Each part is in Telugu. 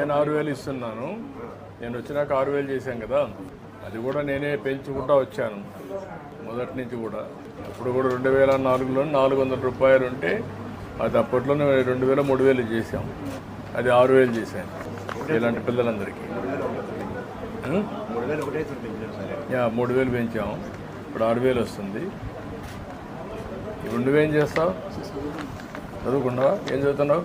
నేను ఆరు వేలు ఇస్తున్నాను. నేను వచ్చినాక ఆరు వేలు చేశాను కదా. అది కూడా నేనే పెంచుకుంటా వచ్చాను. మొదటి నుంచి కూడా. అప్పుడు కూడా రెండు వేల నాలుగులో నాలుగు వందల రూపాయలు ఉంటే అది అప్పట్లోనే రెండు వేల మూడు వేలు చేశాం. అది ఆరు వేలు చేశాను ఇలాంటి పిల్లలందరికీ? యా మూడు వేలు పెంచాం. ఇప్పుడు ఆరు వేలు వస్తుంది. ఇప్పుడు నువ్వేం చేస్తావు? చదువుకున్నావా ఏం చదువుతున్నావు?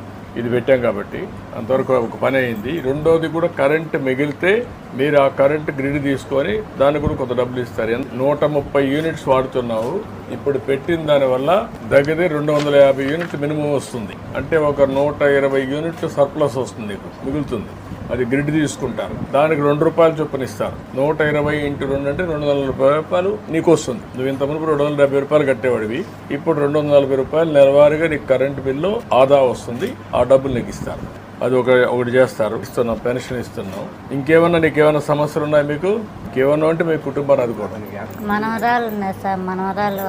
ఇది పెట్టాం కాబట్టి అంతవరకు ఒక పని అయింది. రెండోది కూడా కరెంట్ మిగిలితే మీరు ఆ కరెంట్ గ్రిడ్ తీసుకొని దానికి కూడా కొంత డబ్బులు ఇస్తారు. నూట ముప్పై యూనిట్స్ వాడుతున్నావు. ఇప్పుడు పెట్టిన దానివల్ల దగ్గర రెండు వందల యాభై యూనిట్ మినిమం వస్తుంది. అంటే ఒక నూట ఇరవై యూనిట్ సర్ప్లస్ వస్తుంది మిగులుతుంది. అది గ్రిడ్ తీసుకుంటారు. దానికి రెండు రూపాయలు చొప్పున ఇస్తారు. నూట ఇరవై ఇంటూ రెండు అంటే రెండు వందల నలభై రూపాయలు నీకు వస్తుంది. నువ్వు ఇంత మునుపు రెండు వందల డెబ్బై రూపాయలు కట్టేవాడివి. ఇప్పుడు రెండు వందల నలభై రూపాయలు నెలవారీగా నీకు కరెంటు బిల్లు ఆదా వస్తుంది. ఆ డబ్బులు నీకు ఇస్తారు. అది ఒక ఒకటి చేస్తారు. ఇస్తున్నాం పెన్షన్ ఇస్తున్నాం. ఇంకేమన్నా నీకు ఏమైనా సమస్యలు ఉన్నాయి మీకు? ఇంకేమన్నా అంటే మీ కుటుంబాన్ని ఆదుకోవడం మనవరాలు ఉన్నాయి సార్. మనవరాలు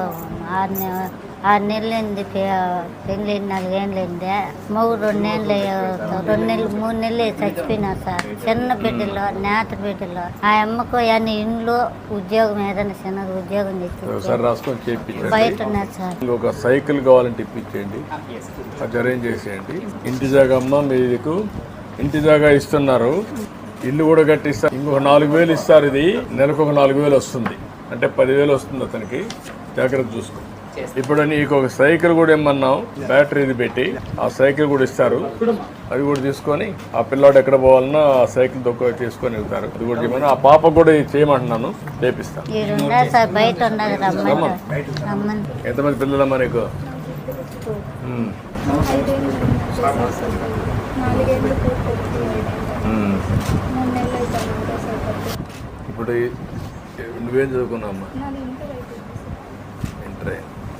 ఆరు ఆరు నెలలు అయింది పెళ్ళి నాలుగేళ్ళు అయింది. మూడు రెండు నెలలు రెండు నెలలు మూడు నెలలు చచ్చిపోయినారు సార్. చిన్న బిడ్డలో నేత బిడ్డలో. ఆ అమ్మకు అన్ని ఇంట్లో ఉద్యోగం ఏదైనా చిన్నది ఉద్యోగం చేయించండి బయట ఉన్నారు సార్. ఇంకొక సైకిల్ కావాలంటే ఇప్పించేయండి అది అరేంజ్ చేసేయండి. ఇంటి జాగా అమ్మ మీకు ఇంటి జాగా ఇస్తున్నారు. ఇల్లు కూడా కట్టిస్తారు ఇంకొక నాలుగు వేలు ఇస్తారు ఇది. నెలకు ఒక నాలుగు వేలు వస్తుంది. అంటే పదివేలు వస్తుంది అతనికి. జాగ్రత్త చూసుకో. ఇప్పుడు నీకు ఒక సైకిల్ కూడా ఇమ్మన్నాం బ్యాటరీది పెట్టి. ఆ సైకిల్ కూడా ఇస్తారు. అది కూడా తీసుకొని ఆ పిల్లాడు ఎక్కడ పోవాలన్నా ఆ సైకిల్ దొక్క తీసుకొని వెళ్తారు. అది కూడా చేయమని ఆ పాప కూడా ఇది చేయమంటున్నాను రమ్మని. ఎంతమంది పిల్లలమ్మా నీకు. ఇప్పుడు నువ్వేం ఇంటర్ అయిపోయింది ఇంటర్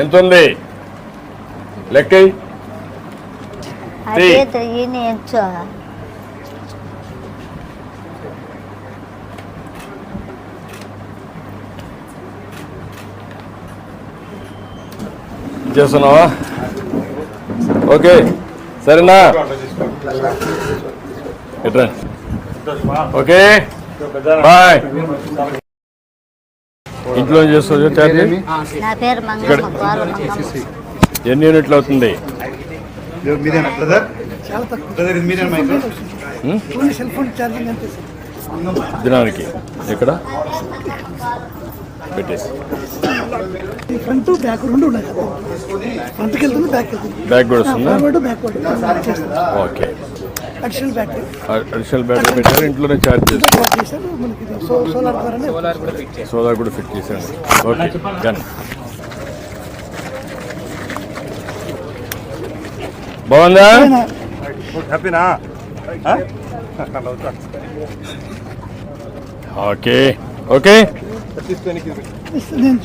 ఎంత ఉంది లెక్క చేస్తున్నావా? ఓకే సరేనా? ఎట్రా ఓకే బాయ్. ఇంట్లో చేస్తుంది ఛార్జ్ నా పేరు మంగమ్మ గోర మంగమ్మ ఎన్ని యూనిట్లు అవుతుంది? మీరేనా బ్రదర్ బ్రదర్ ఇది మీరేనా మైక్? ఉం? దినానికి. ఇక్కడ? పెట్టేసి. ఫ్రంట్ బ్యాక్ రెండు ఉన్నాయి. ఫ్రంట్కి వెళ్తుంది బ్యాక్ వెళ్తుంది బ్యాగ్ కూడా వస్తుందా. Okay. Additional battery additional battery పెట్టారు ఇంట్లోనే ఛార్జ్ చేశారు. మనకి సోలార్ కూడా ఫిట్ చేశాను ఓకే డన్ బాగుందా? హ్యాపీనా ఓకే ఓకే నేను